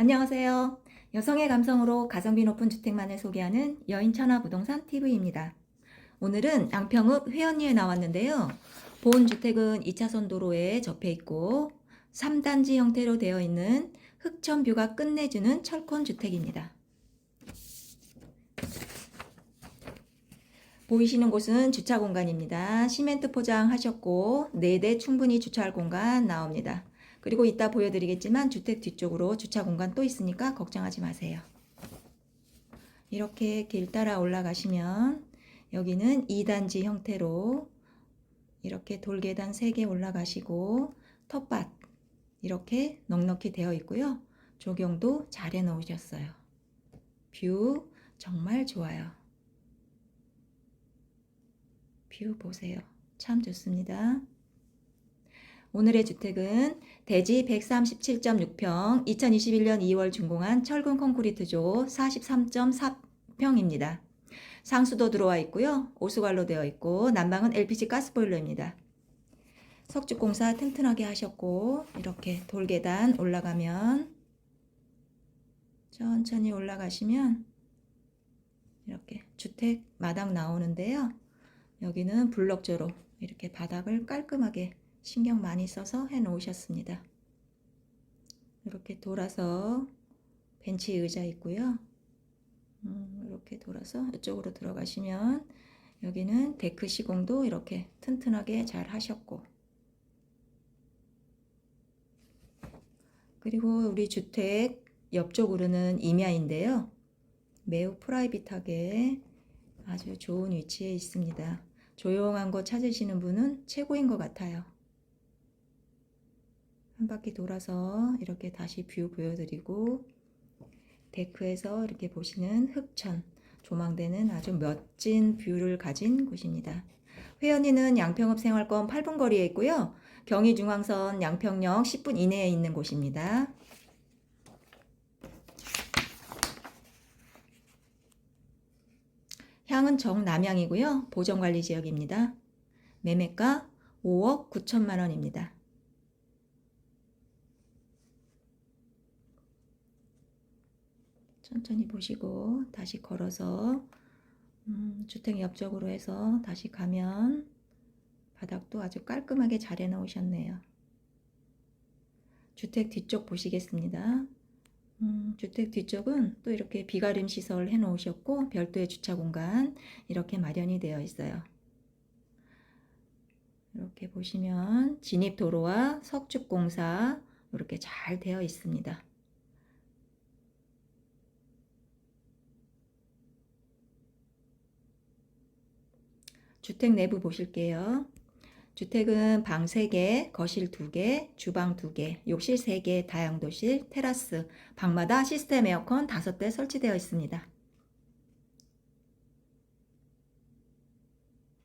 안녕하세요. 여성의 감성으로 가성비 높은 주택만을 소개하는 여인천하 부동산 TV입니다. 오늘은 양평읍 회원리에 나왔는데요. 본 주택은 2차선 도로에 접해 있고 3단지 형태로 되어 있는 흑천 뷰가 끝내주는 철콘 주택입니다. 보이시는 곳은 주차 공간입니다. 시멘트 포장하셨고 4대 충분히 주차할 공간 나옵니다. 그리고 이따 보여드리겠지만 주택 뒤쪽으로 주차 공간 또 있으니까 걱정하지 마세요. 이렇게 길 따라 올라가시면 여기는 2단지 형태로 이렇게 돌계단 3개 올라가시고 텃밭 이렇게 넉넉히 되어 있고요. 조경도 잘 해 놓으셨어요. 뷰 정말 좋아요. 뷰 보세요. 참 좋습니다. 오늘의 주택은 대지 137.6평, 2021년 2월 준공한 철근 콘크리트조 43.4평입니다. 상수도 들어와 있고요. 오수관로 되어 있고 난방은 LPG 가스보일러입니다. 석주공사 튼튼하게 하셨고 이렇게 돌계단 올라가면 천천히 올라가시면 이렇게 주택 마당 나오는데요. 여기는 블럭조로 이렇게 바닥을 깔끔하게 신경 많이 써서 해 놓으셨습니다. 이렇게 돌아서 벤치 의자 있고요. 음, 이렇게 돌아서 이쪽으로 들어가시면 여기는 데크 시공도 이렇게 튼튼하게 잘 하셨고 그리고 우리 주택 옆쪽으로는 임야인데요. 매우 프라이빗하게 아주 좋은 위치에 있습니다. 조용한 곳 찾으시는 분은 최고인 것 같아요. 한 바퀴 돌아서 이렇게 다시 뷰 보여드리고 데크에서 이렇게 보시는 흑천 조망대는 아주 멋진 뷰를 가진 곳입니다. 회원리는 양평읍 생활권 8분 거리에 있고요. 경의중앙선 양평역 10분 이내에 있는 곳입니다. 향은 정남향이고요. 보정관리 지역입니다. 매매가 5억 9천만 원입니다. 천천히 보시고 다시 걸어서 음, 주택 옆쪽으로 해서 다시 가면 바닥도 아주 깔끔하게 잘 해놓으셨네요. 주택 뒤쪽 보시겠습니다. 음, 주택 뒤쪽은 또 이렇게 비가림 시설 해놓으셨고 별도의 주차 공간 이렇게 마련이 되어 있어요. 이렇게 보시면 진입 도로와 석축 공사 이렇게 잘 되어 있습니다. 주택 내부 보실게요. 주택은 방 3개, 거실 2개, 주방 2개, 욕실 3개, 다용도실, 테라스, 방마다 시스템 에어컨 5대 설치되어 있습니다.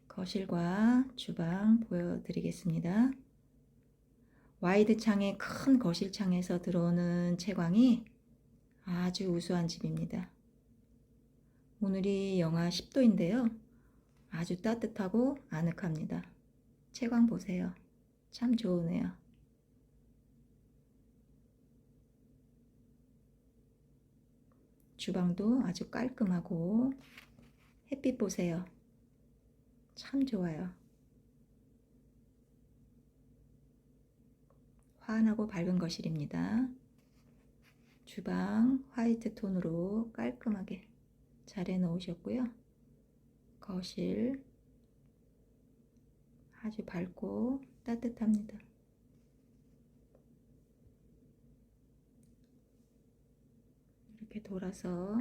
거실과 주방 보여드리겠습니다. 와이드 창의 큰 거실 창에서 들어오는 채광이 아주 우수한 집입니다. 오늘이 영하 10도인데요. 아주 따뜻하고 아늑합니다. 채광 보세요. 참 좋으네요. 주방도 아주 깔끔하고 햇빛 보세요. 참 좋아요. 환하고 밝은 거실입니다. 주방 화이트 톤으로 깔끔하게 잘 해놓으셨고요. 거실 아주 밝고 따뜻합니다. 이렇게 돌아서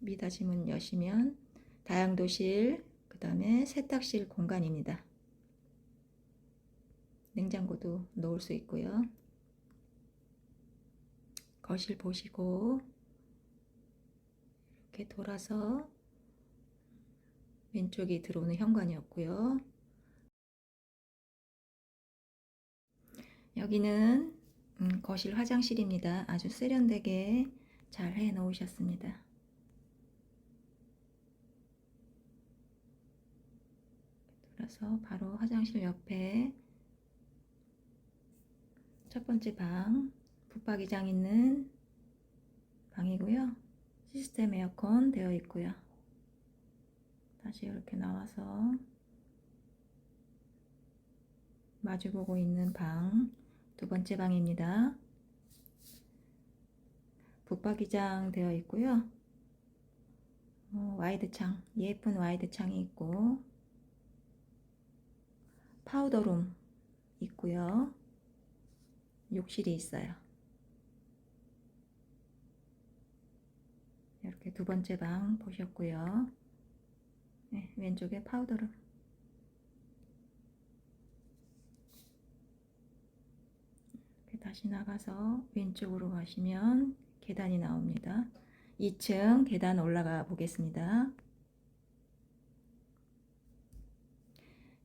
미닫이 문 여시면 다용도실, 그 다음에 세탁실 공간입니다. 냉장고도 놓을 수 있고요. 거실 보시고 이렇게 돌아서 왼쪽이 들어오는 현관이었고요. 여기는 음, 거실 화장실입니다. 아주 세련되게 잘 해 놓으셨습니다. 돌아서 바로 화장실 옆에 첫 번째 방 붙박이장 있는 방이고요. 시스템 에어컨 되어 있고요. 다시 이렇게 나와서 마주보고 있는 방 두 번째 방입니다. 붙박이장 되어 있고요. 어, 와이드 창, 예쁜 와이드 창이 있고 파우더룸 있고요. 욕실이 있어요. 이렇게 두 번째 방 보셨고요. 네, 왼쪽에. 이렇게 다시 나가서 왼쪽으로 가시면 계단이 나옵니다. 2층 계단 올라가 보겠습니다.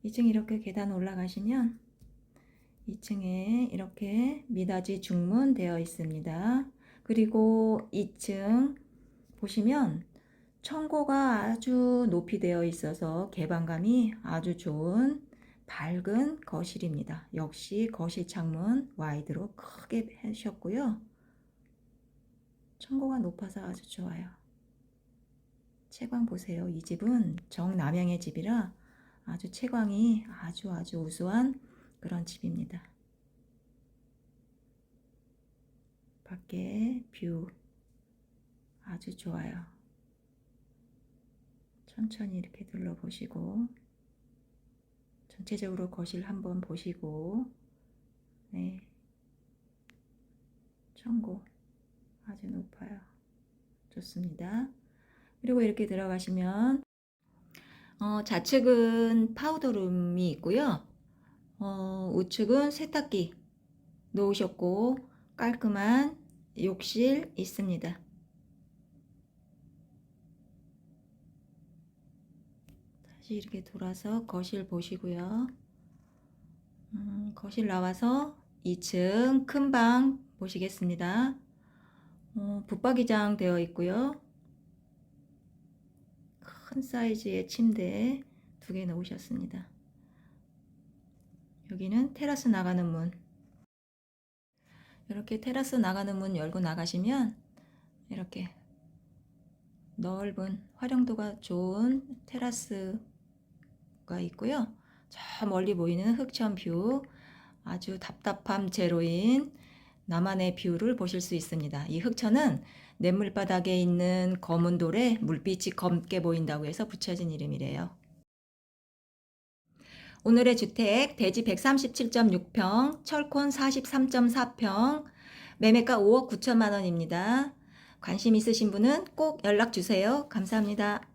2층 이렇게 계단 올라가시면 2층에 이렇게 미닫이 중문 되어 있습니다. 그리고 2층 보시면 청고가 아주 높이 되어 있어서 개방감이 아주 좋은 밝은 거실입니다. 역시 거실 창문 와이드로 크게 하셨고요. 청고가 높아서 아주 좋아요. 채광 보세요. 이 집은 정남향의 집이라 아주 채광이 아주 아주 우수한 그런 집입니다. 밖에 뷰 아주 좋아요. 천천히 이렇게 둘러보시고 전체적으로 거실 한번 보시고 네 청고 아주 높아요. 좋습니다. 그리고 이렇게 들어가시면 어, 좌측은 파우더룸이 있고요. 어, 우측은 세탁기 놓으셨고 깔끔한 욕실 있습니다. 다시 이렇게 돌아서 거실 보시고요. 음, 거실 나와서 2층 큰 방 보시겠습니다. 어, 붙박이장 되어 있고요. 큰 사이즈의 침대 두개 놓으셨습니다. 여기는 테라스 나가는 문. 이렇게 테라스 나가는 문 열고 나가시면 이렇게 넓은 활용도가 좋은 테라스 가 있고요. 저 멀리 보이는 흑천 뷰 아주 답답함 제로인 나만의 뷰를 보실 수 있습니다. 이 흑천은 냇물 바닥에 있는 검은 돌에 물빛이 검게 보인다고 해서 붙여진 이름이래요. 오늘의 주택 대지 137.6평, 철콘 43.4평, 매매가 5억 9천만 원입니다. 관심 있으신 분은 꼭 연락 주세요. 감사합니다.